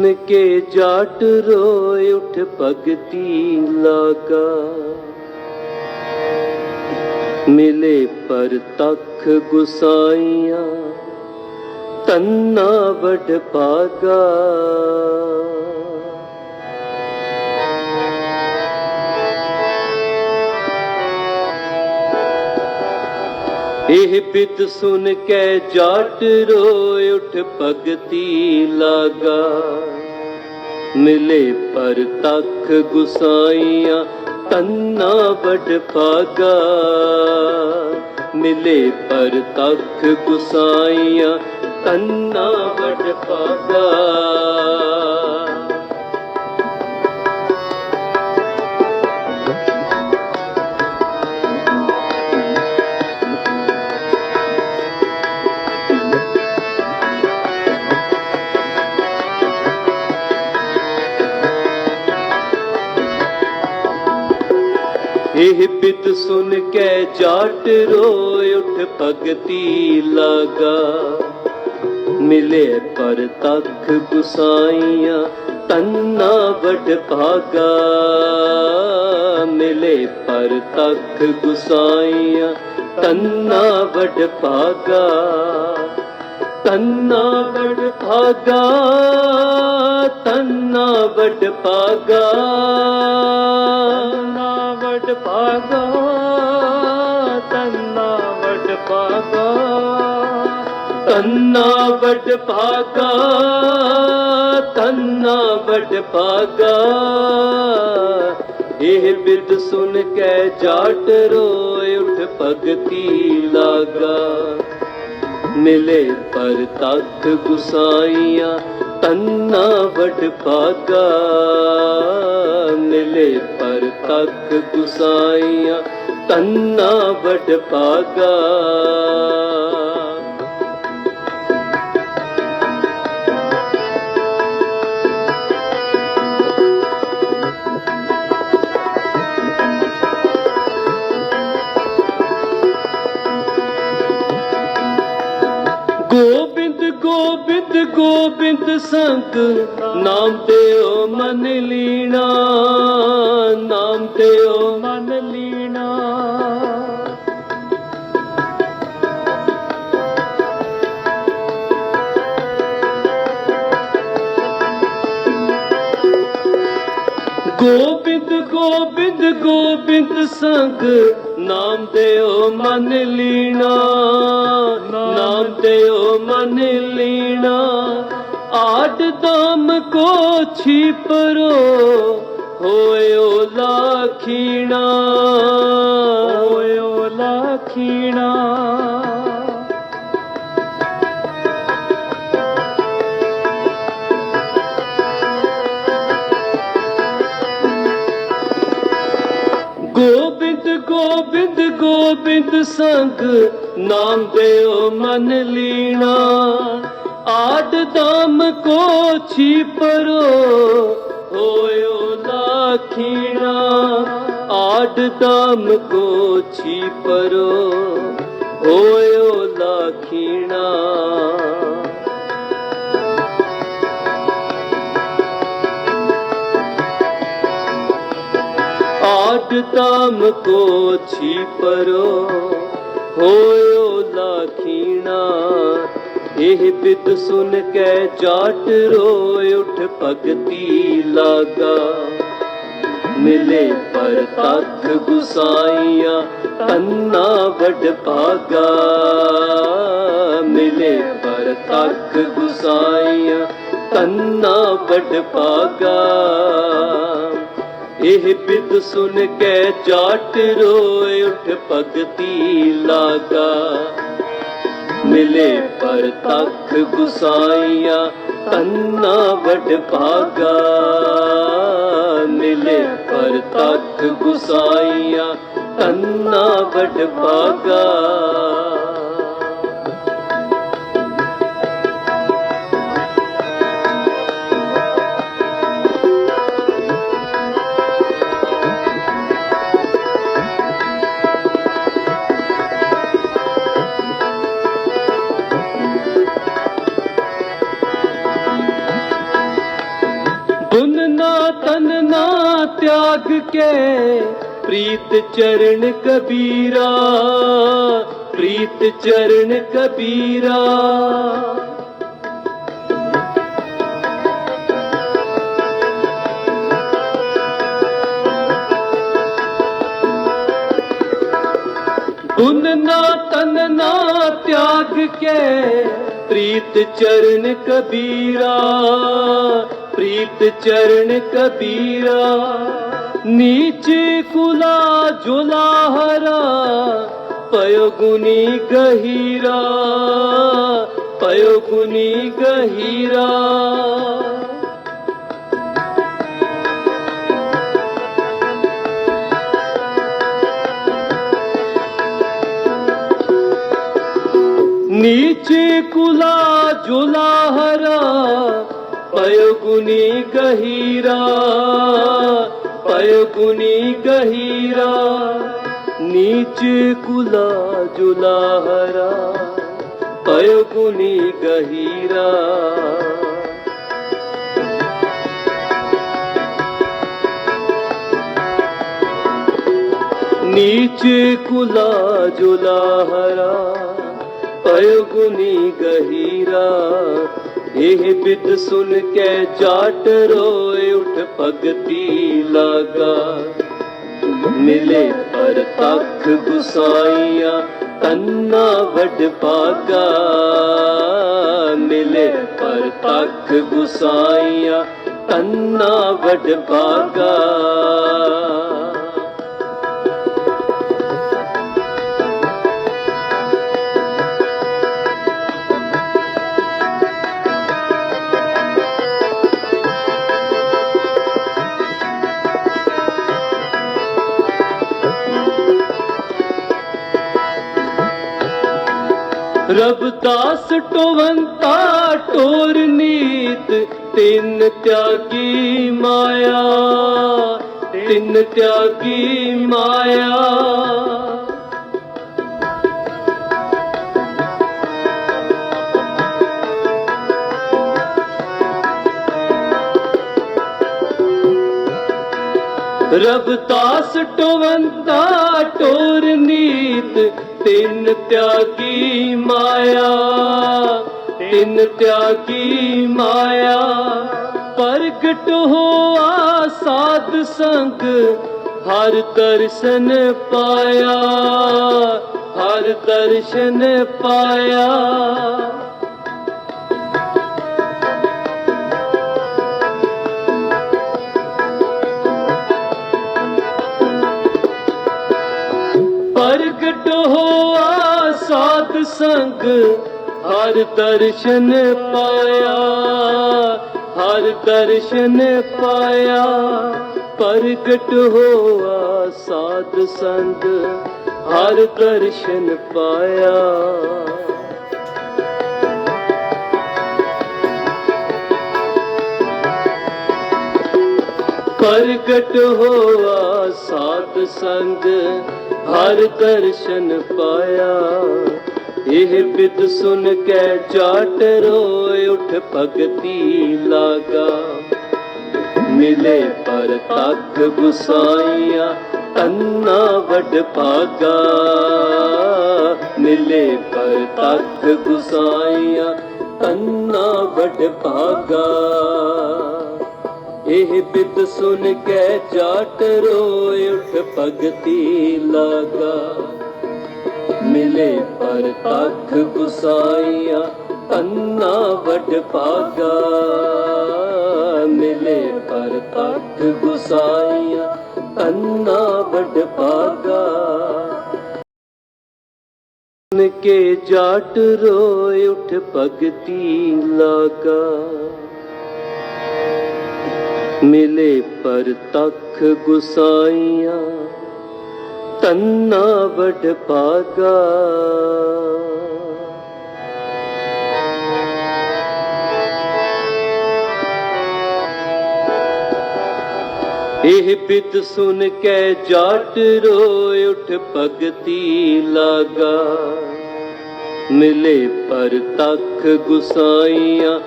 ਸੁਣ ਕੇ ਜਾਟ ਰੋਏ ਉਠ ਭਗਤੀ ਲਾਗਾ ਮਿਲੇ ਪਰ ਤਖ ਗੁਸਾਈਆਂ ਤੰਨਾ ਵਡ ਪਾਗਾ ਇਹ ਬਿਤ ਸੁਨ ਕੇ ਜਾਟ ਰੋਏ ਉਠ ਭਗਤੀ ਲਾਗਾ ਮਿਲੇ ਪਰ ਤਖ ਗੁਸਾਈਆਂ ਤੰਨਾ ਵਡ ਪਾਗਾ ਮਿਲੇ ਪਰ ਤੱਕ ਗੁਸਾਈਆਂ ਤੰਨਾ ਵਡ ਪਾਗਾ ਇਹ ਬਿਤ ਸੁਨ ਕੇ ਜਾਟ ਰੋਏ, ਉਠ ਭਗਤੀ ਲਾਗਾ। ਮਿਲੇ ਪਰ ਤਖ ਗੁਸਾਈਆਂ, ਤੰਨਾ ਵਡ ਭਾਗਾ। ਮਿਲੇ ਪਰ ਤਖ ਗੁਸਾਈਆਂ, ਤੰਨਾ ਵਡ ਭਾਗਾ। ਤੰਨਾ ਵਡ ਭਾਗਾ, ਤੰਨਾ ਵਡ ਭਾਗਾ। ਤੰਨਾ ਵਡ ਤੰਨਾ ਵਡ ਪਾਗਾ ਤੰਨਾ ਵਡ ਪਾਗਾ ਤੰਨਾ ਵਡ ਪਾਗਾ। ਇਹ ਬਿਦ ਸੁਨ ਕੇ ਜਾਟ ਰੋਏ, ਉਠ ਭਗਤੀ ਲਾਗਾ। ਮਿਲੇ ਪਰ ਤਖ ਗੁਸਾਈਆਂ ਤੰਨਾ ਵਡ ਪਾਗਾ। ਮਿਲੇ ਪਰ ਤੱਕ ਗੁਸਾਈਆਂ ਤੰਨਾ ਵਡ ਪਾਗਾ ਗੋਬਿੰਦ ਸੰਤ ਨਾਮ ਦਿਓ ਮਨ ਲੀਣਾ ਨਾਮ ਦਿਓ ਮਨ ਲੀਣਾ। ਗੋਬਿੰਦ ਗੋਬਿੰਦ ਗੋਬਿੰਦ ਸੰਗ। ਨਾਮ ਦੇਓ ਮਨ ਲੀਣਾ। ਨਾਮ ਦੇਓ ਮਨ ਲੀਣਾ। ਆਡ ਦਾਮ ਕੋ ਛੀਪਰੋ, ਹੋਇਓ ਲਾਖੀਣਾ। ਹੋਇਓ ਲਾਖੀਣਾ। ਬਿੰਦ ਸੰਗ ਨਾਮ ਦਿਓ ਮਨ ਲੀਣਾ। ਆਦ ਦਾਮ ਕੋ ਛਿਪਰੋ, ਹੋਇਓ ਲਾਖੀਣਾ ਆਦ ਦਾਮ ਕੋ ਛਿਪਰੋ, ਹੋਇਓ ਲਾਖੀਣਾ ਆਦ ਤਾਮ ਕੋ ਛੀਪਰੋ ਹੋਇਓ ਲਾਖੀਣਾ। ਇਹ ਬਿਦ ਸੁਨ ਕੇ ਜਾਟ ਰੋਏ ਉਠ ਭਗਤੀ ਲਾਗਾ। ਮਿਲੇ ਪਰ ਤਖ ਗੁਸਾਈਆਂ, ਤੰਨਾ ਵਡ ਭਾਗਾ। ਮਿਲੇ ਪਰ ਤਖ ਗੁਸਾਈਆਂ, ਤੰਨਾ ਵਡ ਭਾਗਾ। ਇਹ ਬਿਦ ਸੁਨ ਕੇ ਚਾਟ ਰੋਏ, ਉਠ ਭਗਤੀ ਲਾਗਾ। ਮਿਲੇ ਪਰ ਤਖ ਗੁਸਾਈਆਂ ਤੰਨਾ ਵਡ ਭਾਗਾ। ਮਿਲੇ ਪਰ ਤਖ ਗੁਸਾਈਆਂ ਤੰਨਾ ਵਡ ਭਾਗਾ। ਨਾ ਤਿਆਗ ਕੇ ਪ੍ਰੀਤ ਚਰਨ ਕਬੀਰਾ ਪ੍ਰੀਤ ਚਰਨ ਕਬੀਰਾ ਗੁਣ ਨਾ ਤਨ ਨਾ ਤਿਆਗ ਕੇ ਪ੍ਰੀਤ ਚਰਨ ਕਬੀਰਾ, ਨੀਚੇ ਕੁਲਾ ਜੁਲਾ ਹਰਾ, ਪਇਓ ਗੁਨੀ ਗਹੀਰਾ, ਪਇਓ ਗੁਨੀ ਗਹੀਰਾ। ਨੀਚੇ ਕੁਲਾ ਜੁਲਾ ਹਰਾ পয়গুনি গহীরা পয়গুনি গহীরা नीच कुला जुलाहरा पयकुनी गहीरा नीच कुला जुलाहरा पयकुनी गहीरा ਇਹ ਬਿਦ ਸੁਨ ਕੇ ਜਾਟ ਰੋਏ, ਉਠ ਭਗਤੀ ਲਾਗਾ। ਮਿਲੇ ਪਰ ਤਖ ਗੁਸਾਈਆਂ ਤੰਨਾ ਵੱਡ ਭਾਗਾ। ਮਿਲੇ ਪਰ ਤਖ ਗੁਸਾਈਆਂ ਤੰਨਾ ਵੱਡ ਭਾਗਾ ਰਬਦਾਸ ਟੋਵੰਤਾ, ਟੋਰ ਨੀਤ, ਤਿੰਨ ਤਿਆਗੀ ਮਾਇਆ, ਤਿੰਨ ਤਿਆਗੀ ਮਾਇਆ। ਰਬਦਾਸ ਟਵੰਤਾ, ਟੋਰ ਨੀਤ ਤਿੰਨ ਤਿਆਗੀ ਮਾਇਆ, ਤਿੰਨ ਤਿਆਗੀ ਮਾਇਆ। ਪ੍ਰਗਟ ਹੋਆ ਸਾਧ ਸੰਗ, ਹਰ ਦਰਸ਼ਨ ਪਾਇਆ, ਹਰ ਦਰਸ਼ਨ ਪਾਇਆ। ਪ੍ਰਗਟ ਹੋਆ ਸਾਧ ਸੰਗ ਹਰ ਦਰਸ਼ਨ ਪਾਇਆ, ਹਰ ਦਰਸ਼ਨ ਪਾਇਆ, ਪ੍ਰਗਟ ਹੋਆ ਸਾਧ ਸੰਗ ਹਰ ਦਰਸ਼ਨ ਪਾਇਆ। ਪ੍ਰਗਟ ਹੋਆ ਸਾਧ ਸੰਗ ਹਰ ਦਰਸ਼ਨ ਪਾਇਆ। ਇਹ ਬਿਦ ਸੁਨ ਕੇ ਚਾਟ ਰੋਏ, ਉਠ ਭਗਤੀ ਲਾਗਾ। ਮਿਲੇ ਪਰ ਤੱਕ ਗੁਸਾਈਆਂ ਤੰਨਾ ਵੱਡ ਭਾਗਾ। ਮਿਲੇ ਪਰ ਤੱਕ ਗੁਸਾਈਆਂ ਤੰਨਾ ਵੱਡ ਭਾਗਾ। ਇਹ ਬਿਦ ਸੁਨ ਕੇ ਜਾਟ ਰੋਇ ਉਠ ਭਗਤੀ ਲਾਗਾ। ਮਿਲੇ ਪਰ ਤੱਕ ਗੁਸਾਈਆਂ ਅੰਨਾ ਵੱਡ ਪਾਗਾ ਮਿਲੇ ਪਰ ਤੱਕ ਗੁਸਾਈਆਂ ਅੰਨਾ ਵੱਡ ਪਾਗਾ ਸੁਨ ਕੇ ਜਾਟ ਰੋਇ ਉਠ ਭਗਤੀ ਲਾਗਾ। ਮਿਲੇ ਪਰ ਤਖ ਗੁਸਾਈਆਂ, ਤੰਨਾ ਵੱਡ ਪਾਗਾ ਇਹ ਬਿਤ ਸੁਨ ਕੇ ਜਾਟ ਰੋਏ, ਉਠ ਭਗਤੀ ਲਾਗਾ। ਮਿਲੇ ਪਰ ਤਖ ਗੁਸਾਈਆਂ